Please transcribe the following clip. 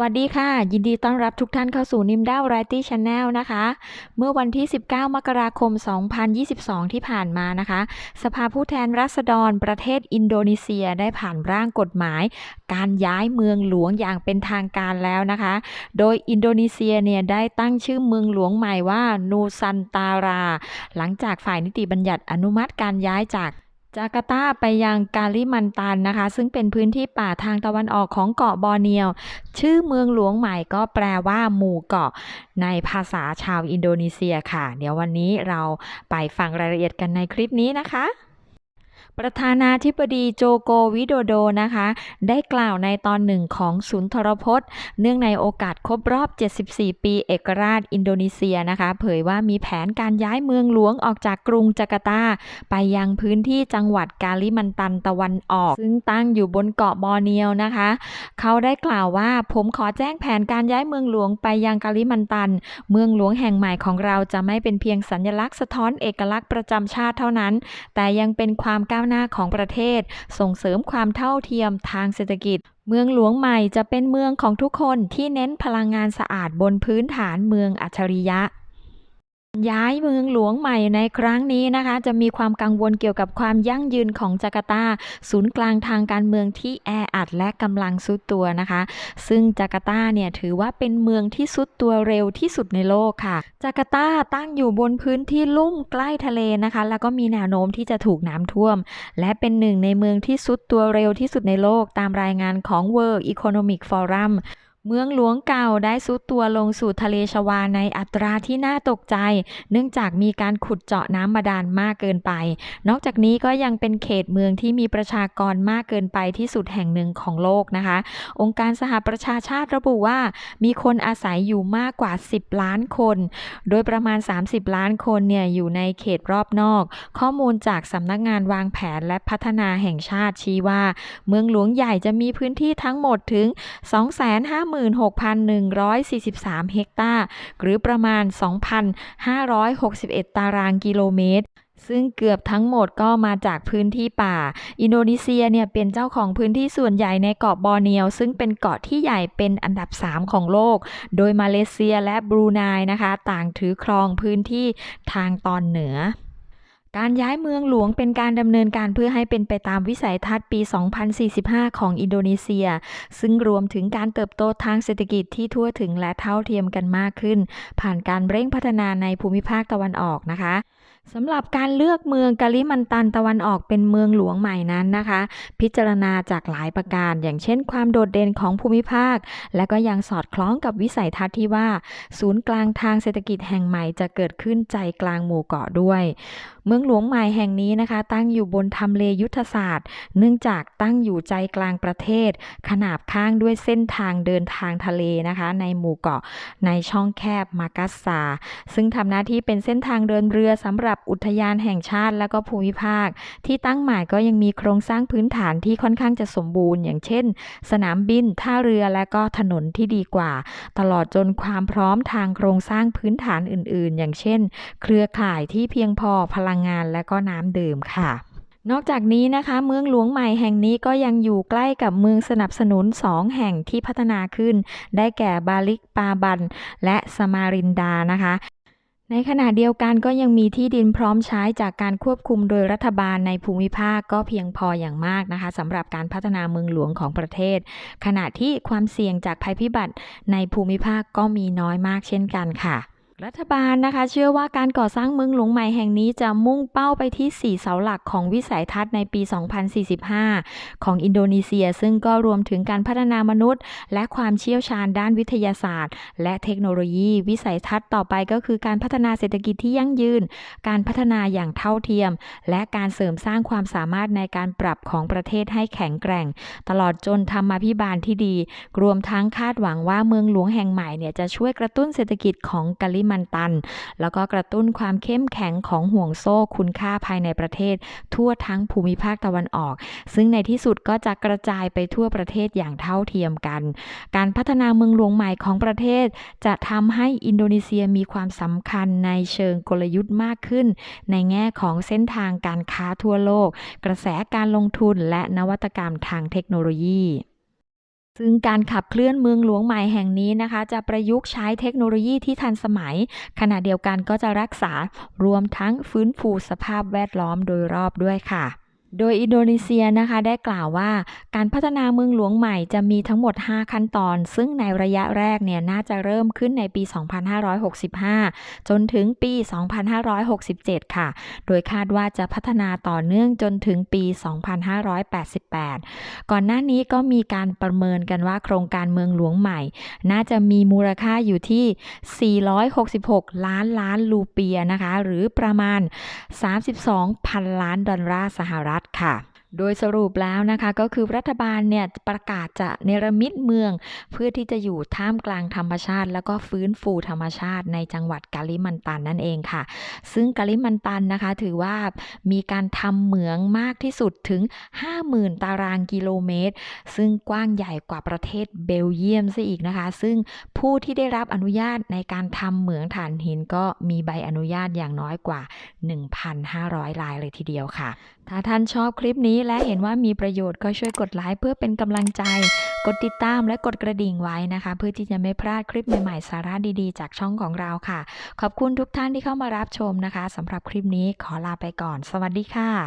วัสดีค่ะ ยินดีต้อนรับทุกท่านเข้าสู่นิมด้าไรตี้ชาแนลนะคะ เมื่อวันที่ 19 มกราคม 2022 ที่ผ่านมานะคะ สภาผู้แทนราษฎรประเทศอินโดนีเซียได้ผ่านร่างกฎหมาย การย้ายเมืองหลวงอย่างเป็นทางการแล้วนะคะ โดยอินโดนีเซียเนี่ยได้ตั้งชื่อเมืองหลวงใหม่ว่านูซันตารา หลังจากฝ่ายนิติบัญญัติอนุมัติการย้ายจาก จาการ์ตาไปยังกาลิมันตันนะคะ ซึ่งเป็นพื้นที่ป่าทางตะวันออกของเกาะบอร์เนียว ชื่อเมืองหลวงใหม่ก็แปลว่าหมู่เกาะในภาษาชาวอินโดนีเซียค่ะ เดี๋ยววันนี้เราไปฟังรายละเอียดกันในคลิปนี้นะคะ ประธานาธิบดีโจโกวิโดโดนะคะ ได้กล่าวในตอนหนึ่งของศูนย์ทรพจน์ เนื่องในโอกาสครบรอบ 74 ปีเอกราชอินโดนีเซียนะคะ เผยว่ามีแผนการย้ายเมืองหลวงออกจากกรุงจาการ์ตา ไปยังพื้นที่จังหวัดกาลิมันตันตะวันออก ซึ่งตั้งอยู่บนเกาะบอร์เนียวนะคะ เขาได้กล่าวว่าผมขอแจ้งแผนการย้ายเมืองหลวงไปยังกาลิมันตัน เมืองหลวงแห่งใหม่ของเราจะไม่เป็นเพียงสัญลักษณ์สะท้อนเอกลักษณ์ประจำชาติเท่านั้น แต่ยังเป็นความก้าวหน้าของประเทศ ส่งเสริมความเท่าเทียมทางเศรษฐกิจ เมืองหลวงใหม่จะเป็นเมืองของทุกคนที่เน้นพลังงานสะอาดบนพื้นฐานเมืองอัจฉริยะ ย้ายเมืองหลวงใหม่ในครั้งนี้นะคะ จะมีความกังวลเกี่ยวกับความยั่งยืนของจาการ์ตา ศูนย์กลางทางการเมืองที่แออัดและกำลังซุดตัวนะคะ ซึ่งจาการ์ตาเนี่ยถือว่าเป็นเมืองที่ซุดตัวเร็วที่สุดในโลกค่ะจาการ์ตาตั้งอยู่บนพื้นที่ลุ่มใกล้ทะเลนะคะ แล้วก็มีแนวโน้มที่จะถูกน้ำท่วม และเป็นหนึ่งในเมืองที่ซุดตัวเร็วที่สุดในโลกตามรายงานของ World Economic Forum เมืองหลวงเก่าได้ซุดตัวลงสู่ทะเลชวาในอัตราที่น่าตกใจ เนื่องจากมีการขุดเจาะน้ำบาดาลมากเกินไป นอกจากนี้ก็ยังเป็นเขตเมืองที่มีประชากรมากเกินไปที่สุดแห่งหนึ่งของโลกนะคะ องค์การสหประชาชาติระบุว่า มีคนอาศัยอยู่มากกว่า 10 ล้านคน โดยประมาณ 30 ล้านคนเนี่ยอยู่ในเขตรอบนอก ข้อมูลจากสำนักงานวางแผนและพัฒนาแห่งชาติชี้ว่า เมืองหลวงใหญ่จะมีพื้นที่ทั้งหมดถึง256,143 เฮกตาร์ หรือประมาณ 2,561 ตารางกิโลเมตรซึ่งเกือบทั้งหมดก็มาจากพื้นที่ป่า อินโดนีเซียเนี่ยเป็นเจ้าของพื้นที่ส่วนใหญ่ในเกาะบอร์เนียว ซึ่งเป็นเกาะที่ใหญ่เป็นอันดับ 3 ของโลก โดยมาเลเซียและบรูไนนะคะ ต่างถือครองพื้นที่ทางตอนเหนือ การย้ายเมืองหลวงเป็นการดำเนินการเพื่อให้เป็นไปตามวิสัยทัศน์ปี 2045 ของอินโดนีเซีย ซึ่งรวมถึงการเติบโตทางเศรษฐกิจที่ทั่วถึงและเท่าเทียมกันมากขึ้น ผ่านการเร่งพัฒนาในภูมิภาคตะวันออกนะคะสำหรับการเลือกเมืองกาลิมันตันตะวันออกเป็นเมืองหลวงใหม่นั้นนะคะ พิจารณาจากหลายประการ อย่างเช่น ความโดดเด่นของภูมิภาค และก็ยังสอดคล้องกับวิสัยทัศน์ที่ว่า ศูนย์กลางทางเศรษฐกิจแห่งใหม่จะเกิดขึ้นใจกลางหมู่เกาะด้วย เมืองหลวงใหม่แห่งนี้นะคะ ตั้งอยู่บนทำเลยุทธศาสตร์ เนื่องจากตั้งอยู่ใจกลางประเทศ ขนาบข้างด้วยเส้นทางเดินทางทะเลนะคะ ในหมู่เกาะในช่องแคบมากัสซา ซึ่งทำหน้าที่เป็นเส้นทางเดินเรือสำหรับอุทยานแห่งชาติและก็ภูมิภาค ที่ตั้งใหม่ก็ยังมีโครงสร้างพื้นฐานที่ค่อนข้างจะสมบูรณ์ อย่างเช่น สนามบินท่าเรือและก็ถนนที่ดีกว่า ตลอดจนความพร้อมทางโครงสร้างพื้นฐานอื่น ๆ อย่างเช่น เครือข่ายที่เพียงพอพลังงานและก็น้ำดื่มค่ะ นอกจากนี้นะคะเมืองหลวงใหม่แห่งนี้ก็ยังอยู่ใกล้กับเมืองสนับสนุน2แห่งที่พัฒนาขึ้น ได้แก่บาลิกปาบัน และสมารินดานะคะในขณะเดียวกันก็ยังมีที่ดินพร้อมใช้จากการควบคุมโดยรัฐบาลในภูมิภาคก็เพียงพออย่างมากนะคะสำหรับการพัฒนาเมืองหลวงของประเทศ ขณะที่ความเสี่ยงจากภัยพิบัติในภูมิภาคก็มีน้อยมากเช่นกันค่ะ รัฐบาลนะคะ เชื่อว่าการก่อสร้างเมืองหลวงใหม่แห่งนี้จะมุ่งเป้าไปที่ 4 เสาหลักของวิสัยทัศน์ในปี 2045 ของอินโดนีเซีย ซึ่งก็รวมถึงการพัฒนามนุษย์ และความเชี่ยวชาญด้านวิทยาศาสตร์ และเทคโนโลยี วิสัยทัศน์ต่อไปก็คือการพัฒนาเศรษฐกิจที่ยั่งยืน การพัฒนาอย่างเท่าเทียม และการเสริมสร้างความสามารถในการปรับของประเทศให้แข็งแกร่ง ตลอดจนธรรมาภิบาลที่ดี รวมทั้งคาดหวังว่าเมืองหลวงแห่งใหม่เนี่ยจะช่วยกระตุ้นเศรษฐกิจของกาลิมันตัน แล้วก็กระตุ้นความเข้มแข็งของห่วงโซ่คุณค่าภายในประเทศ ทั่วทั้งภูมิภาคตะวันออก ซึ่งในที่สุดก็จะกระจายไปทั่วประเทศอย่างเท่าเทียมกัน การพัฒนาเมืองหลวงใหม่ของประเทศ จะทำให้อินโดนีเซียมีความสำคัญในเชิงกลยุทธ์มากขึ้น ในแง่ของเส้นทางการค้าทั่วโลก กระแสการลงทุนและนวัตกรรมทางเทคโนโลยี ซึ่งการขับเคลื่อนเมืองหลวงใหม่แห่งนี้นะคะ จะประยุกต์ใช้เทคโนโลยีที่ทันสมัย ขณะเดียวกันก็จะรักษารวมทั้งฟื้นฟูสภาพแวดล้อมโดยรอบด้วยค่ะ โดยอินโดนีเซียนะคะได้กล่าวว่าการพัฒนาเมืองหลวงใหม่จะมีทั้งหมด 5 ขั้นตอน ซึ่งในระยะแรกเนี่ยน่าจะเริ่มขึ้นในปี 2565 จนถึงปี 2567 ค่ะ โดยคาดว่าจะพัฒนาต่อเนื่องจนถึงปี 2588 ก่อนหน้านี้ก็มีการประเมินกันว่าโครงการเมืองหลวงใหม่ น่าจะมีมูลค่าอยู่ที่ 466 ล้านล้านรูเปียนะคะ หรือประมาณ 32พันล้านดอลลาร์สหรัฐค่ะ โดยสรุปแล้วนะคะก็คือรัฐบาลเนี่ยประกาศจะเนรมิตเมือง เพื่อที่จะอยู่ท่ามกลางธรรมชาติ แล้วก็ฟื้นฟูธรรมชาติในจังหวัดกาลิมันตันนั่นเองค่ะ ซึ่งกาลิมันตันนะคะถือว่ามีการทำเหมืองมากที่สุดถึง 50,000 ตารางกิโลเมตร ซึ่งกว้างใหญ่กว่าประเทศเบลเยียมซะอีกนะคะ ซึ่งผู้ที่ได้รับอนุญาตในการทำเหมืองถ่านหินก็มีใบอนุญาตอย่างน้อยกว่า 1,500 รายเลยทีเดียวค่ะ ถ้าท่านชอบคลิปนี้นี้และเห็นว่ามีประโยชน์ก็ช่วยกดไลค์เพื่อเป็นกำลังใจ กดติดตามและกดกระดิ่งไว้นะคะ เพื่อที่จะไม่พลาดคลิปใหม่ๆ สาระดีๆ จากช่องของเราค่ะ ขอบคุณทุกท่านที่เข้ามารับชมนะคะสำหรับคลิปนี้ขอลาไปก่อน สวัสดีค่ะ